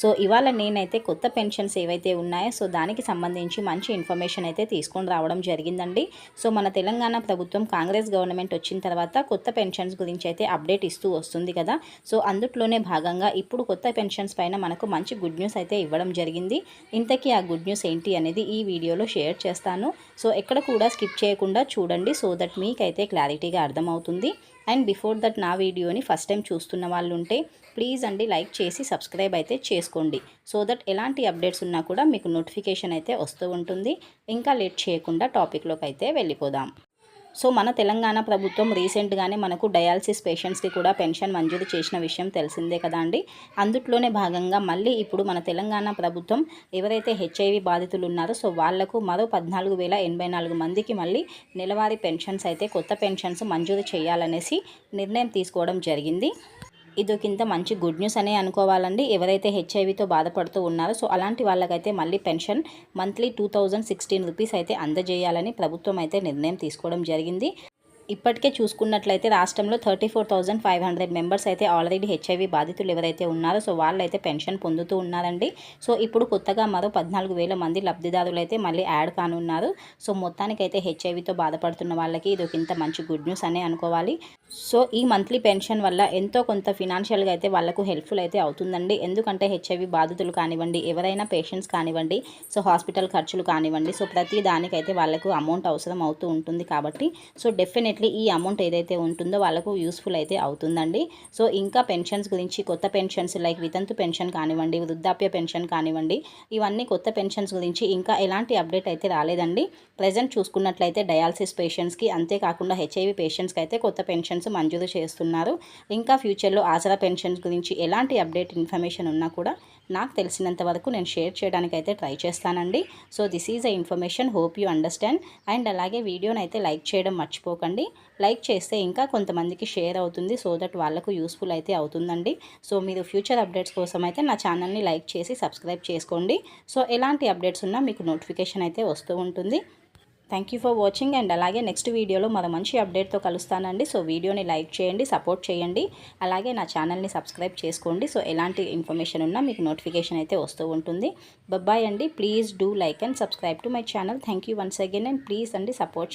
so ఇవాళ నేనైతే కొత్త పెన్షన్స్ ఏవైతే ఉన్నాయో సో దానికి సంబంధించి మంచి ఇన్ఫర్మేషన్ అయితే తీసుకొని రావడం జరిగిందండి. సో మన తెలంగాణ ప్రభుత్వం కాంగ్రెస్ గవర్నమెంట్ వచ్చిన తర్వాత కొత్త పెన్షన్స్ గురించి అయితే అప్డేట్ ఇస్తూ వస్తుంది కదా. సో అందుట్లోనే భాగంగా ఇప్పుడు కొత్త పెన్షన్స్ పైన మనకు మంచి గుడ్ న్యూస్ అయితే ఇవ్వడం జరిగింది. ఇంతకీ ఆ గుడ్ న్యూస్ ఏంటి అనేది ఈ వీడియోలో షేర్ చేస్తాను. సో ఎక్కడ కూడా స్కిప్ చేయకుండా చూడండి సో దట్ మీకైతే క్లారిటీగా అర్థమవుతుంది. అండ్ బిఫోర్ దట్ నా వీడియోని ఫస్ట్ టైం చూస్తున్న వాళ్ళు ఉంటే ప్లీజ్ అండి లైక్ చేసి సబ్స్క్రైబ్ అయితే చేసుకోండి. సో దట్ ఎలాంటి అప్డేట్స్ ఉన్నా కూడా మీకు నోటిఫికేషన్ అయితే వస్తూ ఉంటుంది. ఇంకా లేట్ చేయకుండా టాపిక్లోకి అయితే వెళ్ళిపోదాం. సో మన తెలంగాణ ప్రభుత్వం రీసెంట్గానే మనకు డయాలసిస్ పేషెంట్స్కి కూడా పెన్షన్ మంజూరు చేసిన విషయం తెలిసిందే కదా అండి. అందుట్లోనే భాగంగా మళ్ళీ ఇప్పుడు మన తెలంగాణ ప్రభుత్వం ఎవరైతే హెచ్ఐవి బాధితులు ఉన్నారో సో వాళ్ళకు మరో పద్నాలుగు వేల ఎనభై నాలుగు మందికి మళ్ళీ నెలవారీ పెన్షన్స్ అయితే కొత్త పెన్షన్స్ మంజూరు చేయాలనేసి నిర్ణయం తీసుకోవడం జరిగింది. ఇదొకింత మంచి గుడ్ న్యూస్ అనే అనుకోవాలండి. ఎవరైతే హెచ్ఐవితో బాధపడుతూ ఉన్నారో సో అలాంటి వాళ్ళకైతే మళ్ళీ pension monthly two thousand sixteen rupees అయితే అందజేయాలని ప్రభుత్వం అయితే నిర్ణయం తీసుకోవడం జరిగింది. ఇప్పటికే చూసుకున్నట్లయితే రాష్ట్రంలో thirty four thousand five hundred members అయితే ఆల్రెడీ హెచ్ఐవి బాధితులు ఎవరైతే ఉన్నారో సో వాళ్ళైతే పెన్షన్ పొందుతూ ఉన్నారండి. సో ఇప్పుడు కొత్తగా మరో పద్నాలుగు వేల మంది లబ్ధిదారులు అయితే మళ్ళీ యాడ్ కానున్నారు. సో మొత్తానికైతే హెచ్ఐవితో బాధపడుతున్న వాళ్ళకి ఇది ఒక ఇంత మంచి గుడ్ న్యూస్ అనే అనుకోవాలి. సో ఈ మంత్లీ పెన్షన్ వల్ల ఎంతో కొంత ఫినాన్షియల్గా అయితే వాళ్ళకు హెల్ప్ఫుల్ అయితే అవుతుందండి. ఎందుకంటే హెచ్ఐవి బాధితులు కానివ్వండి ఎవరైనా పేషెంట్స్ కానివ్వండి సో హాస్పిటల్ ఖర్చులు కానివ్వండి సో ప్రతి దానికైతే వాళ్ళకు అమౌంట్ అవసరం అవుతూ ఉంటుంది కాబట్టి సో డెఫినెట్ డెఫినెట్లీ ఈ అమౌంట్ ఏదైతే ఉంటుందో వాళ్ళకు యూస్ఫుల్ అయితే అవుతుందండి. సో ఇంకా పెన్షన్స్ గురించి కొత్త పెన్షన్స్ లైక్ వితంతు పెన్షన్ కానివ్వండి వృద్ధాప్య పెన్షన్ కానివ్వండి ఇవన్నీ కొత్త పెన్షన్స్ గురించి ఇంకా ఎలాంటి అప్డేట్ అయితే రాలేదండి. ప్రజెంట్ చూసుకున్నట్లయితే డయాలసిస్ పేషెంట్స్కి అంతేకాకుండా హెచ్ఐవి పేషెంట్స్కి అయితే కొత్త పెన్షన్స్ మంజూరు చేస్తున్నారు. ఇంకా ఫ్యూచర్లో ఆసరా పెన్షన్స్ గురించి ఎలాంటి అప్డేట్ ఇన్ఫర్మేషన్ ఉన్నా కూడా నాకు తెలిసినంత వరకు నేను షేర్ చేయడానికి అయితే ట్రై చేస్తానండి. So this is a information. Hope you understand. And అలాగే వీడియోని అయితే లైక్ చేయడం మర్చిపోకండి. లైక్ చేస్తే ఇంకా కొంతమందికి షేర్ అవుతుంది. సో దట్ వాళ్ళకు యూస్ఫుల్ అయితే అవుతుందండి. సో మీరు ఫ్యూచర్ అప్డేట్స్ కోసం అయితే నా ఛానల్ని లైక్ చేసి సబ్స్క్రైబ్ చేసుకోండి. సో ఎలాంటి అప్డేట్స్ ఉన్నా మీకు నోటిఫికేషన్ అయితే వస్తూ ఉంటుంది. Thank you for watching and అలాగే నెక్స్ట్ వీడియోలో మరో మంచి అప్డేట్తో కలుస్తానండి. సో వీడియోని లైక్ చేయండి సపోర్ట్ చేయండి. అలాగే నా ఛానల్ని సబ్స్క్రైబ్ చేసుకోండి. సో ఎలాంటి ఇన్ఫర్మేషన్ ఉన్నా మీకు నోటిఫికేషన్ అయితే వస్తూ ఉంటుంది. బబ్బాయ్ అండి. Please do like and subscribe to my channel thank you once again and please అండి సపోర్ట్